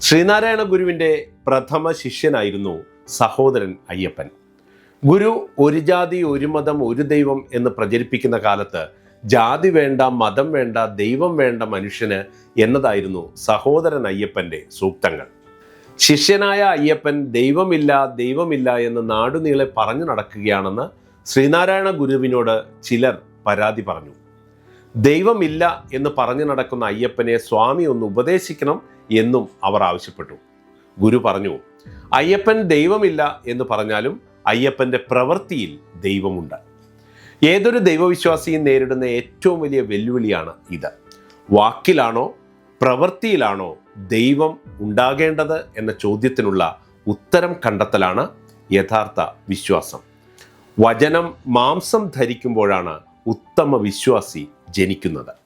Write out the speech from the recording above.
ശ്രീനാരായണ ഗുരുവിന്റെ പ്രഥമ ശിഷ്യനായിരുന്നു സഹോദരൻ അയ്യപ്പൻ. ഗുരു ഒരു ജാതി ഒരു മതം ഒരു ദൈവം എന്ന് പ്രചരിപ്പിക്കുന്ന കാലത്ത് ജാതി വേണ്ട മതം വേണ്ട ദൈവം വേണ്ട മനുഷ്യന് എന്നതായിരുന്നു സഹോദരൻ അയ്യപ്പന്റെ സൂക്തങ്ങൾ. ശിഷ്യനായ അയ്യപ്പൻ ദൈവമില്ല ദൈവമില്ല എന്ന് നാടുനീളെ പറഞ്ഞു നടക്കുകയാണെന്ന് ശ്രീനാരായണ ഗുരുവിനോട് ചിലർ പരാതി പറഞ്ഞു. ദൈവമില്ല എന്ന് പറഞ്ഞു നടക്കുന്ന അയ്യപ്പനെ സ്വാമി ഒന്ന് ഉപദേശിക്കണം എന്നും അവർ ആവശ്യപ്പെട്ടു. ഗുരു പറഞ്ഞു അയ്യപ്പൻ ദൈവമില്ല എന്ന് പറഞ്ഞാലും അയ്യപ്പന്റെ പ്രവൃത്തിയിൽ ദൈവമുണ്ട്. ഏതൊരു ദൈവവിശ്വാസിയും നേരിടുന്ന ഏറ്റവും വലിയ വെല്ലുവിളിയാണ് ഇത്. വാക്കിലാണോ പ്രവൃത്തിയിലാണോ ദൈവം ഉണ്ടാകേണ്ടത് എന്ന ചോദ്യത്തിനുള്ള ഉത്തരം കണ്ടെത്തലാണ് യഥാർത്ഥ വിശ്വാസം. വചനം മാംസം ധരിക്കുമ്പോഴാണ് ഉത്തമ വിശ്വാസി ジェニックのだ。